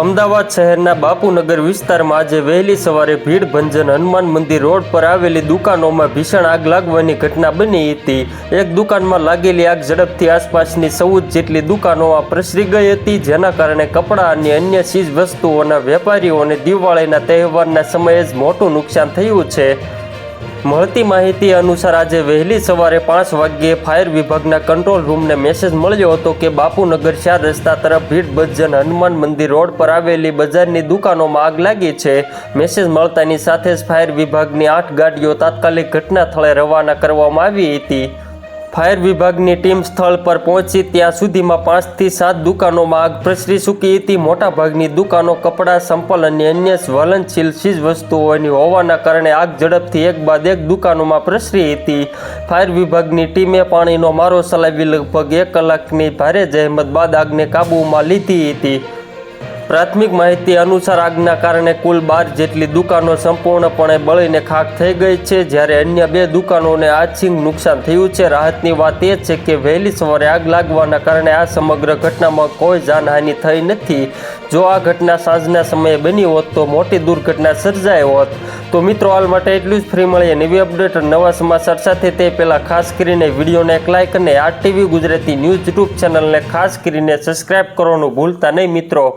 અમદાવાદ શહેરના બાપુનગર વિસ્તારમાં આજે વહેલી સવારે ભીડ ભંજન હનુમાન મંદિર રોડ પર આવેલી દુકાનોમાં ભીષણ આગ લાગવાની ઘટના બની હતી. એક દુકાનમાં લાગેલી આગ ઝડપથી આસપાસની ચૌદ જેટલી દુકાનોમાં પ્રસરી ગઈ હતી, જેના કારણે કપડાં અને અન્ય ચીજ વસ્તુઓના વેપારીઓને દિવાળીના તહેવારના સમયે જ મોટું નુકસાન થયું છે. મળતી માહિતી અનુસાર આજે વહેલી સવારે પાંચ વાગ્યે ફાયર વિભાગના કંટ્રોલ રૂમને મેસેજ મળ્યો હતો કે બાપુનગર ચાર રસ્તા તરફ ભીડ ભજન હનુમાન મંદિર રોડ પર આવેલી બજારની દુકાનોમાં આગ લાગી છે. મેસેજ મળતાની સાથે જ ફાયર વિભાગની આઠ ગાડીઓ તાત્કાલિક ઘટના સ્થળે રવાના કરવામાં આવી હતી. ફાયર વિભાગની ટીમ સ્થળ પર પહોંચી ત્યાં સુધીમાં પાંચથી સાત દુકાનોમાં આગ પ્રસરી ચૂકી હતી. મોટાભાગની દુકાનો કપડાં, સંપલ અને અન્ય જ્વલનશીલ ચીજ વસ્તુઓની હોવાના કારણે આગ ઝડપથી એક બાદ એક દુકાનોમાં પ્રસરી હતી. ફાયર વિભાગની ટીમે પાણીનો મારો ચલાવી લગભગ એક કલાકની ભારે જહેમત બાદ આગને કાબૂમાં લીધી હતી. પ્રાથમિક માહિતી અનુસાર આગના કારણે કુલ બાર જેટલી દુકાનો સંપૂર્ણપણે બળીને ખાક થઈ ગઈ છે. જ્યારે અન્ય બે દુકાનોને આછીંગ નુકસાન થયું છે. રાહતની વાત એ છે કે વહેલી સવારે આગ લાગવાના કારણે આ સમગ્ર ઘટનામાં કોઈ જાનહાનિ થઈ નથી. જો આ ઘટના સાંજના સમયે બની હોત તો મોટી દુર્ઘટના સર્જાઈ હોત. તો મિત્રો, હાલ માટે એટલું જ. ફ્રી મળીએ નવી અપડેટ નવા સમાચાર સાથે. તે પહેલાં ખાસ કરીને વિડીયોને એક લાઇક અને આ ટીવી ગુજરાતી ન્યૂઝ યુટ્યુબ ચેનલને ખાસ કરીને સબસ્ક્રાઇબ કરવાનું ભૂલતા નહીં મિત્રો.